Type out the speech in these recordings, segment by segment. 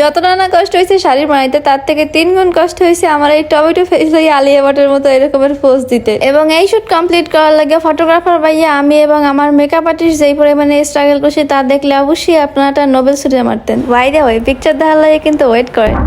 যতটা না কষ্ট হয়েছে শাড়ির বানাইতে তার থেকে তিন গুণ কষ্ট হয়েছে আমার এই টমেটো ফেস লাগে আলিয়া ভাটের মতো এরকমের পোজ দিতে। এবং এই শুট কমপ্লিট করার লাগে ফটোগ্রাফার ভাইয়া, আমি এবং আমার মেকআপ আর্টিস্ট যেই পরিমাণে স্ট্রাগল করছি, তা দেখলে অবশ্যই আপনারা নোবেল ছুটে মারতেন। বাইরে ওই পিকচার দেখার লাগে কিন্তু ওয়েট করেন।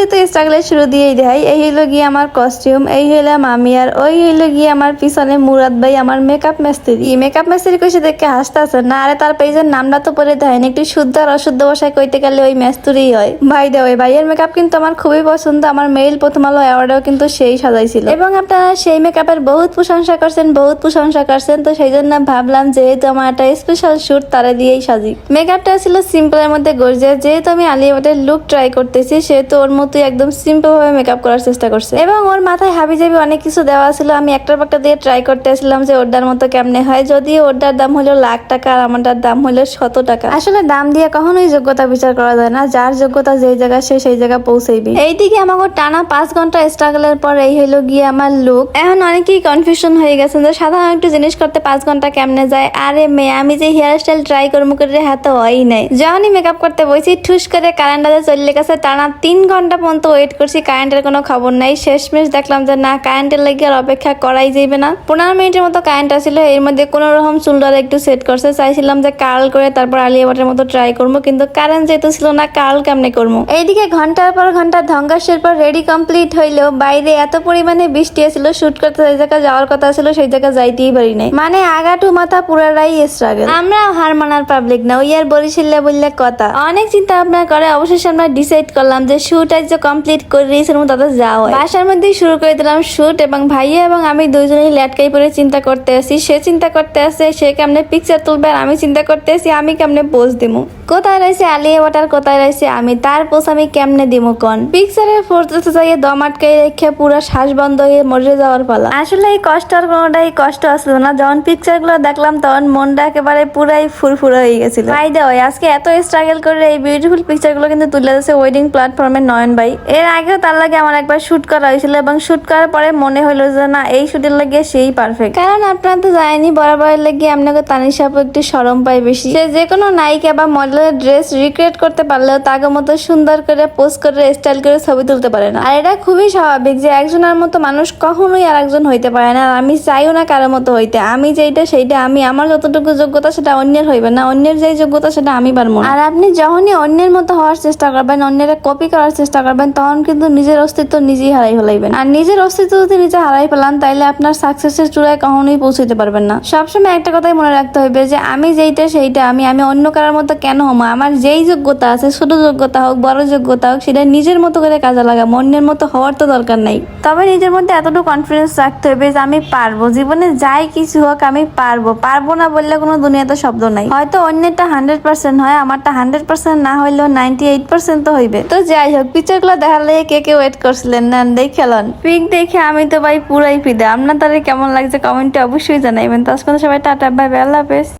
যেহেতু স্ট্রাগলের শুরু দিয়েই দেখাই এই হইল গিয়ে আমার কস্টিউম এই হইলাম আমি আর ওই হইল গিয়ে আমার পিছনে মুরাদ ভাই, আমার মেকআপ মিস্ত্রি এই মেকআপ মিস্ত্রি কইসে দেখে হাসতেছে। না আরে তার পেজের নামটা তো পরে দেয় একটু শুদ্ধ আর অশুদ্ধ ভাষায় কইতে গেলে ওই মিস্ত্রি হয়। ভাই দে ওই ভাইয়ের মেকআপ কিন্তু আমার খুবই পছন্দ। আমার মেইল প্রথম আলো অ্যাওয়ার্ডেও কিন্তু সেই সাজাইছিল। এবং আপনারা সেই মেকআপের বহুত প্রশংসা করছেন, বহুত প্রশংসা করছেন। তো সেই জন্য ভাবলাম, যেহেতু আমার একটা স্পেশাল শুট তারা দিয়েই সাজি। মেকআপটা ছিল সিম্পলের মধ্যে গর্জিয়াস যেহেতু আমি আলিয়া লুক ট্রাই করতেছি, সেহেতু ওর মতোই একদম সিম্পল ভাবে মেকআপ করার চেষ্টা করছে। এবং ওর মাথায় হাবি জাবি অনেক কিছু দেওয়া ছিল আমি একটার পাকটা দিয়ে ট্রাই করতে করতেছিলাম যে ওরটার মতো কেমনে হয়। যদি ওরটার দাম হলো লাখ টাকা আর আমারটার দাম হলো শত টাকা। আসলে দাম দিয়ে কখনোই যোগ্যতা বিচার করা যায় না যার যোগ্যতা যেই জায়গা সে সেই জায়গা পৌঁছেইবি। এইদিকে আমাকে টানা পাঁচ ঘণ্টা স্ট্রাগলের পর এই হইল গিয়ে আমার লুক এখন অনেকেই কনফিউশন হয়ে গেছে যে সাধারণ একটু জিনিস করতে পাঁচ ঘণ্টা কেমনে যায়। আরে মেয়ে আমি যে হেয়ার স্টাইল ট্রাই করব করে হাতে হয়ই নাই। যখনই মেকআপ করতে বসি ঠুস করে কারেন্টারে চলে গেছে টানা তিন ঘণ্টা পর্যন্ত ওয়েট করছি কারেন্টের কোনো খবর নাই। শেষমেশ দেখলাম যে না কারেন্টের লাগে আর অপেক্ষা করাই যাইবে না। পনেরো মিনিটের মতো কারেন্ট আসছিল এর মধ্যে কোনো রকম চুলটার একটু সেট করছে। চাইছিলাম যে কার্ল করে তারপর আলিয়া ভাটের মতো ট্রাই করব, কিন্তু কারেন্ট যেহেতু ছিল না কার্ল কেমনে করব? এইদিকে ঘণ্টার পর ঘণ্টা ধ্বংসাসের পর রেডি কমপ্লিট হইলেও বাইরে এত পরিমাণে বৃষ্টি আসছিল শুট করতে যে জায়গায় যাওয়ার কথা ছিল, সেই জায়গায় যাইতেই পারি নাই। মানে আগাটু মাথা পুরারাই স্ট্রাগল আমরা হার মানার পাবলিক না, ওই আর বরিশিল্লা বললে কথা। অনেক চিন্তা ভাবনা করে, অবশেষে আমরা ডিসাইড করলাম যে শুট আজ কমপ্লিট করে রিসের মতো তাদের যাও বাসার মধ্যেই শুরু করে দিলাম শুট এবং ভাইয়া এবং আমি দুইজনেই ল্যাটকাই পরে চিন্তা করতে আসি। সে চিন্তা করতে আসে, সে কেমনে পিকচার তুলবে আর আমি চিন্তা করতে আসি, আমি কেমনে পোজ দিমু? কোথায় রয়েছে আলিয়া ওয়াটার কোথায় রয়েছে আমি তার পোজ আমি কেমনে দিমু কোন? পিকচারের ফোর্থতে যাইয়ে দম আটকাই রেখে পুরো শ্বাস বন্ধ হয়ে মরে যাওয়ার পালা। আসলে এই কষ্ট আর কোনোটাই কষ্ট আসলো না। যখন পিকচারগুলো দেখলাম তখন মনটা একেবারে পুরাই ফুরফুরা হয়ে গেছিল। ভাই দেওয়া আজকে এত স্ট্রাগল করে এই বিউটিফুল পিকচারগুলো কিন্তু তুলে দিয়েছে ওয়েডিং প্ল্যাটফর্মে নয়ন ভাই। এর আগেও তার লাগে আমার একবার শুট করা হয়েছিল এবং শুট করার পরে মনে হলো যে না এই শুটের লাগে সেই পারফেক্ট কারণ আপনারা তো জানেনি বরাবরের লাগে আপনাকে তানিশা আপু একটু সরম পায় বেশি। সে যে কোনো নায়িকা বা মডেলের ড্রেস রিক্রিয়েট করতে পারলেও তাকে মতো সুন্দর করে পোস্ট করে স্টাইল করে ছবি তুলতে পারে না। আর এটা খুবই স্বাভাবিক যে একজনের মতো মানুষ কখনোই আর একজন হইতে পারে না। আর আমি চাইও না কারোর মতো হইতে। আমি যেইটা সেইটা, আমি আমার যতটুকু যোগ্যতা সেটা অন্যের হইবে না। অন্যের যেই যোগ্যতা সেটা আমি পারব আর আপনি যখনই অন্যের মতো হওয়ার চেষ্টা করবেন, অন্যের কপি করার চেষ্টা করবেন, তখন কিন্তু নিজের অস্তিত্ব নিজেই হারাই ফেলাইবেন। আর নিজের অস্তিত্ব যদি নিজে হারাই ফেলান, তাইলে আপনার সাকসেসের চূড়ায় কখনোই পৌঁছাতে পারবেন না। সবসময় একটা কথাই মনে রাখতে হবে যে, আমি যেইটা সেইটা, আমি আমি অন্য কারোর মতো কেন হব আমার যেই যোগ্যতা আছে ছোট যোগ্যতা হোক বড় যোগ্যতা হোক সেটা নিজের মতো করে কাজে লাগাবো অন্যের মতো হওয়ার তো দরকার নাই। তবে নিজের মধ্যে এতটুকু কনফিডেন্স রাখতে হবে যে আমি পারব। জীবনে যাই কিছু হোক আমি পারব। পারব না বললে কোনো দুনিয়াতে শব্দ নাই। হয়তো অন্যেরটা হান্ড্রেড পার্সেন্ট হয় আমারটা হান্ড্রেড পার্সেন্ট না হইলেও নাইনটি এইট পার্সেন্ট তো হইবে। তো যাই হোক পিকচারগুলো দেখার লেগে কে কে ওয়েট করছিলেন? না দেখেলন পিক দেখে আমি তো ভাই পুরাই ফিদে। আপনার তাদের কেমন লাগছে? কমেন্টে অবশ্যই জানাইবেন। তো আজকে সবাই টাটা বাই আল্লাহ হাফেজ।